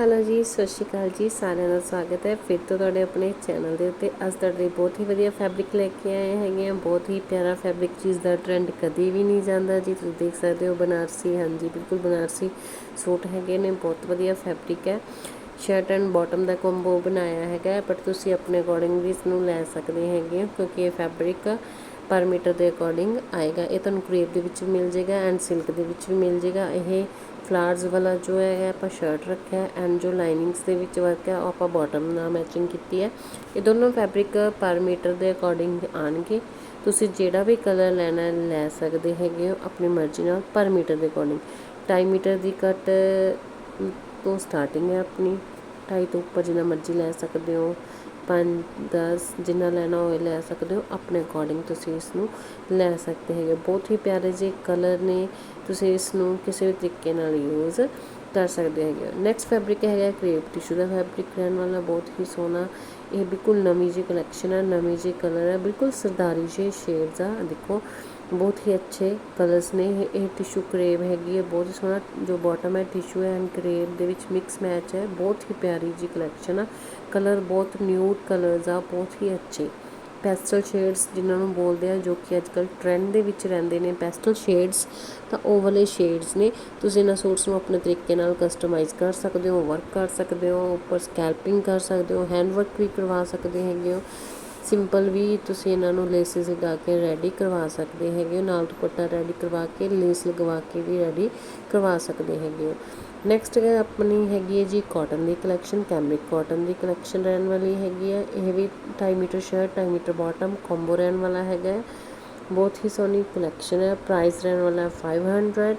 Hello ਜੀ, ਸਤਿ ਸ਼੍ਰੀ ਅਕਾਲ ਜੀ, ਸਾਰਿਆਂ ਦਾ ਸਵਾਗਤ ਹੈ। ਫਿਰ ਤੋਂ ਤੁਹਾਡੇ ਆਪਣੇ ਚੈਨਲ ਦੇ ਉੱਤੇ ਅੱਜ ਤੁਹਾਡੇ ਲਈ ਬਹੁਤ ਹੀ ਵਧੀਆ ਫੈਬਰਿਕ ਲੈ ਕੇ ਆਏ ਹੈਗੇ ਆ ਬਹੁਤ ਹੀ ਪਿਆਰਾ ਫੈਬਰਿਕ ਚੀਜ਼ ਦਾ ਟ੍ਰੈਂਡ ਕਦੀ ਵੀ ਨਹੀਂ ਜਾਂਦਾ ਜੀ। ਤੁਸੀਂ ਦੇਖ ਸਕਦੇ ਹੋ ਬਨਾਰਸੀ, ਹਾਂਜੀ, ਬਿਲਕੁਲ ਬਨਾਰਸੀ ਸੂਟ ਹੈਗੇ ਨੇ। ਬਹੁਤ ਵਧੀਆ ਫੈਬਰਿਕ ਹੈ। ਸ਼ਰਟ ਐਂਡ ਬਾਟਮ ਦਾ ਕੰਬੋ ਬਣਾਇਆ ਹੈਗਾ ਬਟ ਤੁਸੀਂ ਆਪਣੇ ਅਕੋਰਡਿੰਗ ਵੀ ਇਸ ਨੂੰ ਲੈ ਸਕਦੇ ਹੈਗੇ ਹੋ, ਕਿਉਂਕਿ ਇਹ ਫੈਬਰਿਕ ਪਰ ਮੀਟਰ ਦੇ ਅਕੋਰਡਿੰਗ ਆਏਗਾ। ਇਹ ਤੁਹਾਨੂੰ ਕ੍ਰੇਪ ਦੇ ਵਿੱਚ ਵੀ ਮਿਲ ਜਾਏਗਾ ਐਂਡ ਸਿਲਕ ਦੇ ਵਿੱਚ ਵੀ ਮਿਲ ਜਾਏਗਾ ਇਹ ਫਲਾਰਸ ਵਾਲਾ ਜੋ ਹੈ ਆਪਾਂ ਸ਼ਰਟ ਰੱਖਿਆ ਐਂਡ ਜੋ ਲਾਈਨਿੰਗਸ ਦੇ ਵਿੱਚ ਵਰਕ ਹੈ, ਉਹ ਆਪਾਂ ਬਾਟਮ ਨਾਲ ਮੈਚਿੰਗ ਕੀਤੀ ਹੈ। ਇਹ ਦੋਨੋਂ ਫੈਬਰਿਕ ਪਰ ਮੀਟਰ ਦੇ ਅਕੋਰਡਿੰਗ ਆਣਗੇ ਤੁਸੀਂ ਜਿਹੜਾ ਵੀ ਕਲਰ ਲੈਣਾ ਲੈ ਸਕਦੇ ਹੈਗੇ ਹੋ, ਆਪਣੀ ਮਰਜ਼ੀ ਨਾਲ ਪਰ ਮੀਟਰ ਦੇ ਅਕੋਰਡਿੰਗ। 2.5 ਮੀਟਰ ਦੀ ਕੱਟ ਤੋਂ ਸਟਾਰਟਿੰਗ ਹੈ ਆਪਣੀ। 2.5 ਤੋਂ ਉੱਪਰ ਜਿੰਨਾ ਮਰਜ਼ੀ ਲੈ ਸਕਦੇ ਹੋ। ਪੰਜ 10 ਜਿੰਨਾ ਲੈਣਾ ਹੋਵੇ ਲੈ ਸਕਦੇ ਹੋ। ਆਪਣੇ ਅਕੋਰਡਿੰਗ ਤੁਸੀਂ ਇਸ ਨੂੰ ਲੈ ਸਕਦੇ ਹੈਗੇ। ਬਹੁਤ ਹੀ ਪਿਆਰੇ ਜਿਹੇ ਕਲਰ ਨੇ। ਤੁਸੀਂ ਇਸ ਨੂੰ ਕਿਸੇ ਵੀ ਤਰੀਕੇ ਨਾਲ ਯੂਜ਼ ਕਰ ਸਕਦੇ ਹੈਗੇ ਹੋ। ਨੈਕਸਟ ਫੈਬਰਿਕ ਹੈਗਾ ਕ੍ਰੇਪ ਟਿਸ਼ੂ ਦਾ ਫੈਬਰਿਕ ਰਹਿਣ ਵਾਲਾ। ਬਹੁਤ ਹੀ ਸੋਹਣਾ। ਇਹ ਬਿਲਕੁਲ ਨਵੀਂ ਜਿਹੀ ਕਲੈਕਸ਼ਨ ਹੈ ਨਵੀਂ ਜਿਹੀ ਕਲਰ ਹੈ ਬਿਲਕੁਲ ਸਰਦਾਰੀ ਜਿਹੇ ਸ਼ੇਡਸ ਆ। ਦੇਖੋ। ਬਹੁਤ ਹੀ ਅੱਛੇ ਕਲਰਸ ਨੇ। ਇਹ ਇਹ ਟਿਸ਼ੂ ਕਰੇਬ ਹੈਗੀ ਹੈ, ਬਹੁਤ ਹੀ ਸੋਹਣਾ ਜੋ ਬਾਟਮ ਹੈ ਟਿਸ਼ੂ ਹੈ ਐਂਡ ਕਰੇਬ ਦੇ ਵਿੱਚ ਮਿਕਸ ਮੈਚ ਹੈ। ਬਹੁਤ ਹੀ ਪਿਆਰੀ ਜੀ ਕਲੈਕਸ਼ਨ ਆ। ਕਲਰ ਬਹੁਤ ਨਿਊਡ ਕਲਰਸ ਆ, ਬਹੁਤ ਹੀ ਅੱਛੇ। ਪੈਸਟਲ ਸ਼ੇਡਸ ਜਿਨ੍ਹਾਂ ਨੂੰ ਬੋਲਦੇ ਆ, ਜੋ ਕਿ ਅੱਜ ਅੱਜਕੱਲ ਟ੍ਰੈਂਡ ਦੇ ਵਿੱਚ ਰਹਿੰਦੇ ਨੇ। ਪੈਸਟਲ ਸ਼ੇਡਸ ਤਾਂ ਉਹ ਵਾਲੇ ਸ਼ੇਡਸ ਨੇ। ਤੁਸੀਂ ਇਹਨਾਂ ਸੂਟਸ ਨੂੰ ਆਪਣੇ ਤਰੀਕੇ ਨਾਲ ਕਸਟਮਾਈਜ਼ ਕਰ ਸਕਦੇ ਹੋ ਵਰਕ ਕਰ ਸਕਦੇ ਹੋ, ਉੱਪਰ ਸਕੈਲਪਿੰਗ ਕਰ ਸਕਦੇ ਹੋ ਹੈਂਡ ਵਰਕ ਵੀ ਕਰਵਾ ਸਕਦੇ ਹੈਗੇ ਹੋ। ਸਿੰਪਲ ਵੀ ਤੁਸੀਂ ਇਹਨਾਂ ਨੂੰ ਲੇਸਿਸ ਲਗਾ ਕੇ ਰੈਡੀ ਕਰਵਾ ਸਕਦੇ ਹੈਗੇ ਹੋ। ਨਾਲ ਦੁਪੱਟਾ ਰੈਡੀ ਕਰਵਾ ਕੇ, ਲੇਸ ਲਗਵਾ ਕੇ ਵੀ ਰੈਡੀ ਕਰਵਾ ਸਕਦੇ ਹੈਗੇ ਹੋ। ਨੈਕਸਟ ਆਪਣੀ ਹੈਗੀ ਹੈ ਜੀ ਕਾਟਨ ਦੀ ਕਲੈਕਸ਼ਨ ਕੈਮਰਿਕ ਕਾਟਨ ਦੀ ਕਲੈਕਸ਼ਨ ਰਹਿਣ ਵਾਲੀ ਹੈਗੀ ਹੈ। ਇਹ ਵੀ 2.5 metre shirt 2.5 metre bottom combo ਰਹਿਣ ਵਾਲਾ ਹੈਗਾ ਬਹੁਤ ਹੀ ਸੋਹਣੀ ਕਲੈਕਸ਼ਨ ਹੈ। ਪ੍ਰਾਈਸ ਰਹਿਣ ਵਾਲਾ ਹੈ 500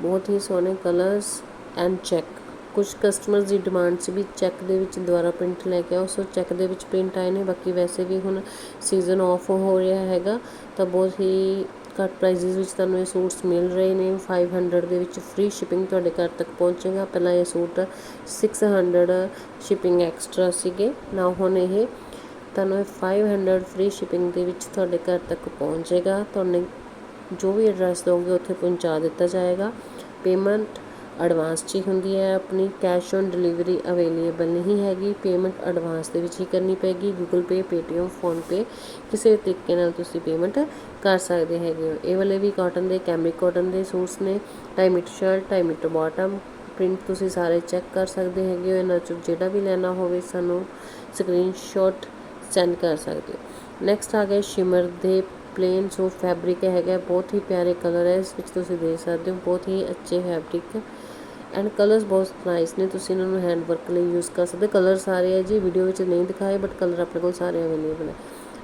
ਬਹੁਤ ਹੀ ਸੋਹਣੇ ਕਲਰਸ ਐਂਡ ਚੈੱਕ ਕੁਝ ਕਸਟਮਰਸ ਦੀ ਡਿਮਾਂਡ ਸੀ ਵੀ ਚੈੱਕ ਦੇ ਵਿੱਚ ਦੁਬਾਰਾ ਪ੍ਰਿੰਟ ਲੈ ਕੇ ਆਓ। ਸੋ ਚੈੱਕ ਦੇ ਵਿੱਚ ਪ੍ਰਿੰਟ ਆਏ ਨੇ, ਬਾਕੀ ਵੈਸੇ ਵੀ ਹੁਣ ਸੀਜ਼ਨ ਆਫ ਹੋ ਰਿਹਾ ਹੈਗਾ, ਤਾਂ ਬਹੁਤ ਹੀ ਘੱਟ ਪ੍ਰਾਈਸਿਸ ਵਿੱਚ ਤੁਹਾਨੂੰ ਇਹ ਸੂਟਸ ਮਿਲ ਰਹੇ ਨੇ। 500 ਦੇ ਵਿੱਚ ਫ੍ਰੀ ਸ਼ਿਪਿੰਗ ਤੁਹਾਡੇ ਘਰ ਤੱਕ ਪਹੁੰਚੇਗਾ। ਪਹਿਲਾਂ ਇਹ ਸੂਟ 600 ਸ਼ਿਪਿੰਗ ਐਕਸਟਰਾ ਸੀਗੇ, ਨਾ ਹੁਣ ਇਹ ਤੁਹਾਨੂੰ ਇਹ 500 ਫ੍ਰੀ ਸ਼ਿਪਿੰਗ ਦੇ ਵਿੱਚ ਤੁਹਾਡੇ ਘਰ ਤੱਕ ਪਹੁੰਚੇਗਾ। ਤੁਹਾਨੂੰ ਜੋ ਵੀ ਐਡਰੈਸ ਦੋਗੇ ਉੱਥੇ ਪਹੁੰਚਾ ਦਿੱਤਾ ਜਾਏਗਾ। ਪੇਮੈਂਟ ਐਡਵਾਂਸ 'ਚ ਹੀ ਹੁੰਦੀ ਹੈ, ਆਪਣੀ ਕੈਸ਼ ਔਨ ਡਿਲੀਵਰੀ ਅਵੇਲੇਬਲ ਨਹੀਂ ਹੈਗੀ, ਪੇਮੈਂਟ ਐਡਵਾਂਸ ਦੇ ਵਿੱਚ ਹੀ ਕਰਨੀ ਪੈਗੀ ਗੂਗਲ ਪੇ ਪੇਟੀਐਮ ਫੋਨਪੇ ਕਿਸੇ ਤਰੀਕੇ ਨਾਲ ਤੁਸੀਂ ਪੇਮੈਂਟ ਕਰ ਸਕਦੇ ਹੈਗੇ ਹੋ। ਇਹ ਵਾਲੇ ਵੀ ਕਾਟਨ ਦੇ ਕੈਮਰਿਕ ਕਾਟਨ ਦੇ ਸੂਟਸ ਨੇ 2.5 metre shirt 2.5 metre bottom, print ਤੁਸੀਂ ਸਾਰੇ ਚੈੱਕ ਕਰ ਸਕਦੇ ਹੈਗੇ ਹੋ, ਇਹਨਾਂ ਚੋਂ ਜਿਹੜਾ ਵੀ ਲੈਣਾ ਹੋਵੇ ਸਾਨੂੰ ਸਕਰੀਨਸ਼ਾਟ ਸੈਂਡ ਕਰ ਸਕਦੇ ਹੋ। ਨੈਕਸਟ ਆ ਗਿਆ ਸ਼ਿਮਰ ਦੇ ਪਲੇਨ ਸੂਟ ਫੈਬਰਿਕ ਹੈਗਾ, ਬਹੁਤ ਹੀ ਪਿਆਰੇ ਕਲਰ ਹੈ, ਇਸ ਵਿੱਚ ਤੁਸੀਂ ਦੇਖ ਸਕਦੇ ਹੋ, ਬਹੁਤ ਹੀ ਅੱਛੇ ਫੈਬਰਿਕ ਐਂਡ ਕਲਰਸ ਬਹੁਤ ਨਾਈਸ ਨੇ, ਤੁਸੀਂ ਇਹਨਾਂ ਨੂੰ ਹੈਂਡ ਵਰਕ ਲਈ ਯੂਜ਼ ਕਰ ਸਕਦੇ ਕਲਰ ਸਾਰੇ ਹੈ ਜੀ ਵੀਡੀਓ ਵਿੱਚ ਨਹੀਂ ਦਿਖਾਏ ਬਟ ਕਲਰ ਆਪਣੇ ਕੋਲ ਸਾਰੇ ਅਵੇਲੇਬਲ ਹੈ।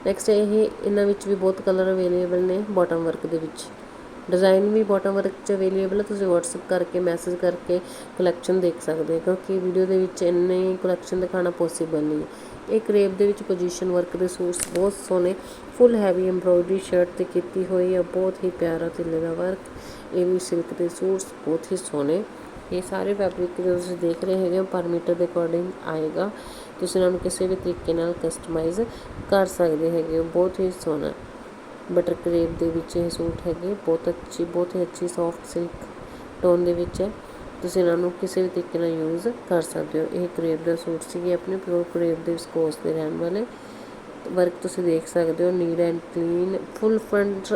ਨੈਕਸਟ ਇਹ, ਇਹਨਾਂ ਵਿੱਚ ਵੀ ਬਹੁਤ ਕਲਰ ਅਵੇਲੇਬਲ ਨੇ ਬਾਟਮ ਵਰਕ ਦੇ ਵਿੱਚ। ਡਿਜ਼ਾਈਨ ਵੀ ਬਾਟਮ ਵਰਕ 'ਚ ਅਵੇਲੇਬਲ ਹੈ, ਤੁਸੀਂ WhatsApp ਕਰਕੇ ਮੈਸੇਜ ਕਰਕੇ ਕਲੈਕਸ਼ਨ ਦੇਖ ਸਕਦੇ ਹੋ, ਕਿਉਂਕਿ ਵੀਡੀਓ ਦੇ ਵਿੱਚ ਇੰਨੇ ਕਲੈਕਸ਼ਨ ਦਿਖਾਣਾ ਪੋਸੀਬਲ ਨਹੀਂ ਹੈ। ਇਹ ਕਰੇਬ ਦੇ ਵਿੱਚ ਪੋਜੀਸ਼ਨ ਵਰਕ ਦੇ ਸੂਟਸ ਬਹੁਤ ਸੋਹਣੇ ਫੁੱਲ ਹੈਵੀ ਐਮਬ੍ਰੋਇਡਰੀ ਸ਼ਰਟ ਤੇ ਕੀਤੀ ਹੋਈ ਆ, ਬਹੁਤ ਹੀ ਪਿਆਰਾ ਤਿੱਲੇ ਦਾ ਵਰਕ ਇਹ ਵੀ ਸਿਲਕ ਦੇ ਸੂਟਸ ਬਹੁਤ ਹੀ ਸੋਹਣੇ। ਇਹ ਸਾਰੇ ਫੈਬਰਿਕ ਜੋ ਤੁਸੀਂ ਦੇਖ ਰਹੇ ਹੈਗੇ ਪਰ ਮੀਟਰ ਦੇ ਅਕੋਰਡਿੰਗ ਆਏਗਾ। ਤੁਸੀਂ ਇਹਨਾਂ ਨੂੰ ਕਿਸੇ ਵੀ ਤਰੀਕੇ ਨਾਲ ਕਸਟਮਾਈਜ਼ ਕਰ ਸਕਦੇ ਹੈਗੇ ਹੋ, ਬਹੁਤ ਹੀ ਸੋਹਣਾ। ਬਟਰ ਕਰੇਪ ਦੇ ਵਿੱਚ ਇਹ ਸੂਟ ਹੈਗੇ, ਬਹੁਤ ਅੱਛੀ, ਬਹੁਤ ਹੀ ਅੱਛੀ ਸੌਫਟ ਸਿਲਕ ਟੋਨ ਦੇ ਵਿੱਚ ਹੈ। ਤੁਸੀਂ ਇਹਨਾਂ ਨੂੰ ਕਿਸੇ ਵੀ ਤਰੀਕੇ ਨਾਲ ਯੂਜ਼ ਕਰ ਸਕਦੇ ਹੋ। ਇਹ ਕਰੇਪ ਦਾ ਸੂਟ ਸੀਗੇ ਆਪਣੇ ਪਿਓਰ ਕਰੇਪ ਦੇ ਵਿਸਕੋਸ ਦੇ ਰਹਿਣ ਵਾਲੇ। ਵਰਕ ਤੁਸੀਂ ਦੇਖ ਸਕਦੇ ਹੋ neat and clean full front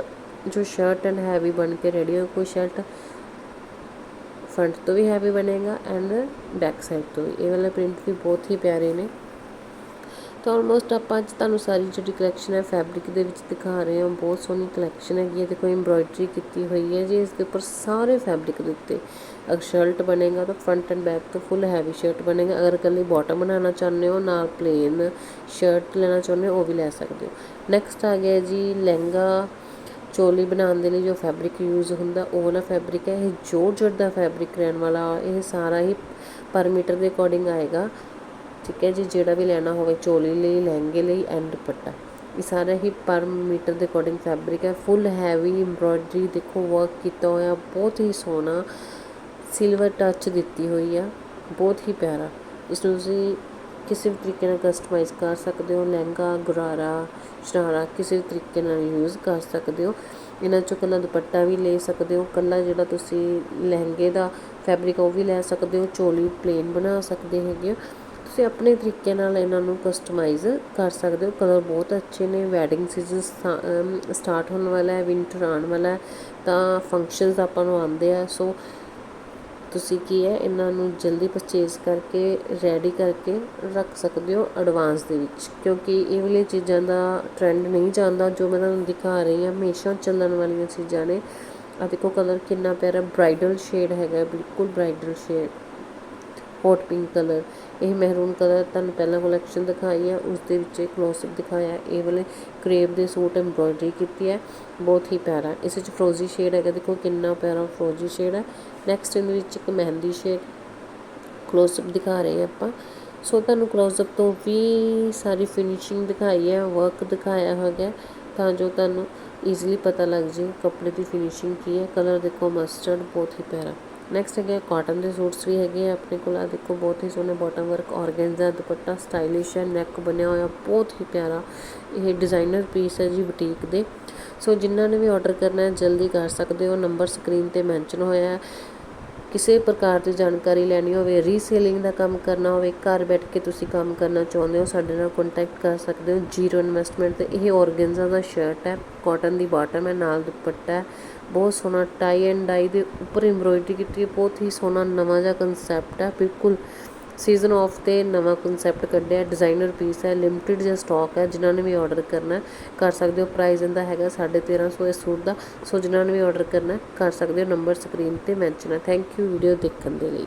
ਜੋ ਸ਼ਰਟ ਐਂਡ ਹੈਵੀ ਬਣ ਕੇ ਰੈਡੀ ਹੋ ਕੋਈ ਸ਼ਰਟ ਫਰੰਟ ਤੋਂ ਵੀ ਹੈਵੀ ਬਣੇਗਾ ਐਂਡ ਬੈਕ ਸਾਈਡ ਤੋਂ ਵੀ। ਇਹ ਵਾਲਾ ਪ੍ਰਿੰਟ ਵੀ ਬਹੁਤ ਹੀ ਪਿਆਰੇ ਨੇ। ਤਾਂ ਆਲਮੋਸਟ ਆਪਾਂ ਅੱਜ ਤੁਹਾਨੂੰ ਸਾਰੀ ਜਿਹੜੀ ਕਲੈਕਸ਼ਨ ਹੈ ਫੈਬਰਿਕ ਦੇ ਵਿੱਚ ਦਿਖਾ ਰਹੇ ਹਾਂ। ਬਹੁਤ ਸੋਹਣੀ ਕਲੈਕਸ਼ਨ ਹੈਗੀ ਹੈ। ਦੇਖੋ ਐਮਬ੍ਰੋਇਡਰੀ ਕੀਤੀ ਹੋਈ ਹੈ ਜੀ। ਇਸ ਦੇ ਉੱਪਰ ਸਾਰੇ ਫੈਬਰਿਕ ਦੇ ਉੱਤੇ ਅਗਰ ਸ਼ਰਟ ਬਣੇਗਾ ਤਾਂ ਫਰੰਟ ਐਂਡ ਬੈਕ ਤੋਂ ਫੁੱਲ ਹੈਵੀ ਸ਼ਰਟ ਬਣੇਗਾ। ਅਗਰ ਇਕੱਲੀ ਬਾਟਮ ਬਣਾਉਣਾ ਚਾਹੁੰਦੇ ਹੋ, ਨਾਲ ਪਲੇਨ ਸ਼ਰਟ ਲੈਣਾ ਚਾਹੁੰਦੇ ਹੋ, ਉਹ ਵੀ ਲੈ ਸਕਦੇ ਹੋ। ਨੈਕਸਟ ਆ ਗਿਆ ਜੀ, ਲਹਿੰਗਾ ਚੋਲੀ ਬਣਾਉਣ ਦੇ ਲਈ ਜੋ ਫੈਬਰਿਕ ਯੂਜ਼ ਹੁੰਦਾ, ਉਹ ਵਾਲਾ ਫੈਬਰਿਕ ਹੈ। ਇਹ ਜੋਰਜਟ ਦਾ ਫੈਬਰਿਕ ਰਹਿਣ ਵਾਲਾ, ਇਹ ਸਾਰਾ ਹੀ ਪਰ ਮੀਟਰ ਦੇ ਅਕੋਰਡਿੰਗ ਆਏਗਾ। ਠੀਕ ਹੈ ਜੀ, ਜਿਹੜਾ ਵੀ ਲੈਣਾ ਹੋਵੇ ਚੋਲੀ ਲਈ, ਲਹਿੰਗੇ ਲਈ ਐਂਡ ਦੁਪੱਟਾ। ਇਹ ਸਾਰਾ ਹੀ ਪਰ ਮੀਟਰ ਦੇ ਅਕੋਰਡਿੰਗ ਫੈਬਰਿਕ ਹੈ। ਫੁੱਲ ਹੈਵੀ ਐਮਬ੍ਰੋਇਡਰੀ ਦੇਖੋ ਵਰਕ ਕੀਤਾ ਹੋਇਆ, ਬਹੁਤ ਹੀ ਸੋਹਣਾ ਸਿਲਵਰ ਟੱਚ ਦਿੱਤੀ ਹੋਈ ਆ, ਬਹੁਤ ਹੀ ਪਿਆਰਾ। ਇਸ ਨੂੰ ਤੁਸੀਂ ਕਿਸੇ ਵੀ ਤਰੀਕੇ ਨਾਲ ਕਸਟਮਾਈਜ਼ ਕਰ ਸਕਦੇ ਹੋ, ਲਹਿੰਗਾ, ਗੁਰਾਰਾ, ਸ਼ਰਾਰਾ ਕਿਸੇ ਵੀ ਤਰੀਕੇ ਨਾਲ ਯੂਜ਼ ਕਰ ਸਕਦੇ ਹੋ। ਇਹਨਾਂ ਚੋਂ ਕੱਲਾ ਦੁਪੱਟਾ ਵੀ ਲੈ ਸਕਦੇ ਹੋ ਕੱਲਾ ਜਿਹੜਾ ਤੁਸੀਂ ਲਹਿੰਗੇ ਦਾ ਫੈਬਰਿਕ ਉਹ ਵੀ ਲੈ ਸਕਦੇ ਹੋ, ਚੋਲੀ ਪਲੇਨ ਬਣਾ ਸਕਦੇ ਹੈਗੇ ਹੋ। ਤੁਸੀਂ ਆਪਣੇ ਤਰੀਕੇ ਨਾਲ ਇਹਨਾਂ ਨੂੰ ਕਸਟਮਾਈਜ਼ ਕਰ ਸਕਦੇ ਹੋ। ਕਲਰ ਬਹੁਤ ਅੱਛੇ ਨੇ। ਵੈਡਿੰਗ ਸੀਜ਼ਨ ਸਟਾਰਟ ਹੋਣ ਵਾਲਾ ਹੈ ਵਿੰਟਰ ਆਉਣ ਵਾਲਾ ਹੈ, ਤਾਂ ਫੰਕਸ਼ਨਸ ਆਪਾਂ ਨੂੰ ਆਉਂਦੇ ਆ। ਸੋ ਤੁਸੀਂ ਕੀ ਹੈ, ਇਹਨਾਂ ਨੂੰ ਜਲਦੀ ਪਰਚੇਜ਼ ਕਰਕੇ ਰੈਡੀ ਕਰਕੇ ਰੱਖ ਸਕਦੇ ਹੋ ਐਡਵਾਂਸ ਦੇ ਵਿੱਚ। ਕਿਉਂਕਿ ਇਹ ਵਾਲੀਆਂ ਚੀਜ਼ਾਂ ਦਾ ਟ੍ਰੈਂਡ ਨਹੀਂ ਜਾਂਦਾ, ਜੋ ਮੈਂ ਤੁਹਾਨੂੰ ਦਿਖਾ ਰਹੀ ਹਾਂ, ਹਮੇਸ਼ਾ ਚੱਲਣ ਵਾਲੀਆਂ ਚੀਜ਼ਾਂ ਨੇ। ਆ ਦੇਖੋ, ਕਲਰ ਕਿੰਨਾ ਪਿਆਰਾ ਬ੍ਰਾਈਡਲ ਸ਼ੇਡ ਹੈਗਾ, ਬਿਲਕੁਲ bridal shade hot pink colour ਇਹ ਮਹਿਰੂਨ ਕਲਰ ਤੁਹਾਨੂੰ ਪਹਿਲਾਂ ਕਲੈਕਸ਼ਨ ਦਿਖਾਈ ਹੈ ਉਸ ਦੇ ਵਿੱਚ ਕਲੋਸਅਪ ਦਿਖਾਇਆ ਇਹ ਵਾਲੇ ਕਰੇਪ ਦੇ ਸੂਟ ਐਮਬ੍ਰੋਇਡਰੀ ਕੀਤੀ ਹੈ। ਬਹੁਤ ਹੀ ਪਿਆਰਾ ਇਸ ਵਿੱਚ ਫਰੋਜ਼ੀ ਸ਼ੇਡ ਹੈਗਾ। ਦੇਖੋ ਕਿੰਨਾ ਪਿਆਰਾ ਫਰੋਜ਼ੀ ਸ਼ੇਡ ਹੈ। ਨੈਕਸਟ ਇਹਦੇ ਵਿੱਚ ਇੱਕ ਮਹਿੰਦੀ ਸ਼ੇਡ ਕਲੋਸਅਪ ਦਿਖਾ ਰਹੇ ਹਾਂ ਆਪਾਂ। ਸੋ ਤੁਹਾਨੂੰ ਕਲੋਸਅਪ ਤੋਂ ਵੀ ਸਾਰੀ ਫਿਨਿਸ਼ਿੰਗ ਦਿਖਾਈ ਹੈ ਵਰਕ ਦਿਖਾਇਆ ਹੋਇਆ ਤਾਂ ਜੋ ਤੁਹਾਨੂੰ ਈਜ਼ੀਲੀ ਪਤਾ ਲੱਗ ਜੇ ਕੱਪੜੇ ਦੀ ਫਿਨਿਸ਼ਿੰਗ ਕੀ ਹੈ। ਕਲਰ ਦੇਖੋ ਮਸਟਰਡ ਬਹੁਤ ਹੀ ਪਿਆਰਾ। ਨੈਕਸਟ ਹੈਗੇ ਕਾਟਨ ਦੇ ਸੂਟਸ ਵੀ ਹੈਗੇ ਆ, ਆਪਣੇ ਕੋਲ ਆ ਦੇਖੋ ਬਹੁਤ ਹੀ ਸੋਹਣੇ bottom work organza dupatta stylish ਹੈ ਨੈਕ ਬਣਿਆ ਹੋਇਆ, ਬਹੁਤ ਹੀ ਪਿਆਰਾ ਇਹ ਡਿਜ਼ਾਈਨਰ ਪੀਸ ਹੈ ਜੀ ਬੁਟੀਕ ਦੇ। ਸੋ ਜਿਨ੍ਹਾਂ ਨੇ ਵੀ ਆਰਡਰ ਕਰਨਾ ਹੈ, ਜਲਦੀ ਕਰ ਸਕਦੇ ਹੋ। ਨੰਬਰ ਸਕਰੀਨ ਤੇ ਮੈਂਸ਼ਨ ਹੋਇਆ ਹੈ। ਕਿਸੇ ਪ੍ਰਕਾਰ ਦੀ ਜਾਣਕਾਰੀ ਲੈਣੀ ਹੋਵੇ ਰੀਸੇਲਿੰਗ ਦਾ ਕੰਮ ਕਰਨਾ ਹੋਵੇ, ਘਰ ਬੈਠ ਕੇ ਤੁਸੀਂ ਕੰਮ ਕਰਨਾ ਚਾਹੁੰਦੇ ਹੋ, ਸਾਡੇ ਨਾਲ ਕੰਟੈਕਟ ਕਰ ਸਕਦੇ ਹੋ। ਜ਼ੀਰੋ ਇਨਵੈਸਟਮੈਂਟ ਤੇ ਇਹ ਔਰਗੈਂਜ਼ਾ ਦਾ ਸ਼ਰਟ ਹੈ ਕਾਟਨ ਦੀ ਬਾਟਮ ਹੈ, ਨਾਲ ਦੁਪੱਟਾ ਹੈ। ਬਹੁਤ ਸੋਹਣਾ ਟਾਈ ਐਂਡ ਡਾਈ ਦੇ ਉੱਪਰ ਐਮਬ੍ਰੋਇਡਰੀ ਕੀਤੀ ਹੈ, ਬਹੁਤ ਹੀ ਸੋਹਣਾ ਨਵਾਂ ਜਿਹਾ ਕਨਸੈਪਟ ਹੈ, ਬਿਲਕੁਲ ਸੀਜ਼ਨ ਆਫ ਤੇ ਨਵਾਂ ਕਨਸੈਪਟ ਕੱਢਿਆ ਡਿਜ਼ਾਈਨਰ ਪੀਸ ਹੈ ਲਿਮਟਿਡ ਜਿਹਾ ਸਟਾਕ ਹੈ, ਜਿਨ੍ਹਾਂ ਨੇ ਵੀ ਆਰਡਰ ਕਰਨਾ ਕਰ ਸਕਦੇ ਹੋ ਪ੍ਰਾਈਸ ਇਹਦਾ ਹੈਗਾ 1350 ਇਸ ਸੂਟ ਦਾ, ਸੋ ਜਿਨ੍ਹਾਂ ਨੇ ਵੀ ਆਰਡਰ ਕਰਨਾ ਕਰ ਸਕਦੇ ਹੋ ਨੰਬਰ ਸਕਰੀਨ ਤੇ ਮੈਂਸ਼ਨ ਹੈ। ਥੈਂਕ ਯੂ ਵੀਡੀਓ ਦੇਖਣ ਦੇ ਲਈ।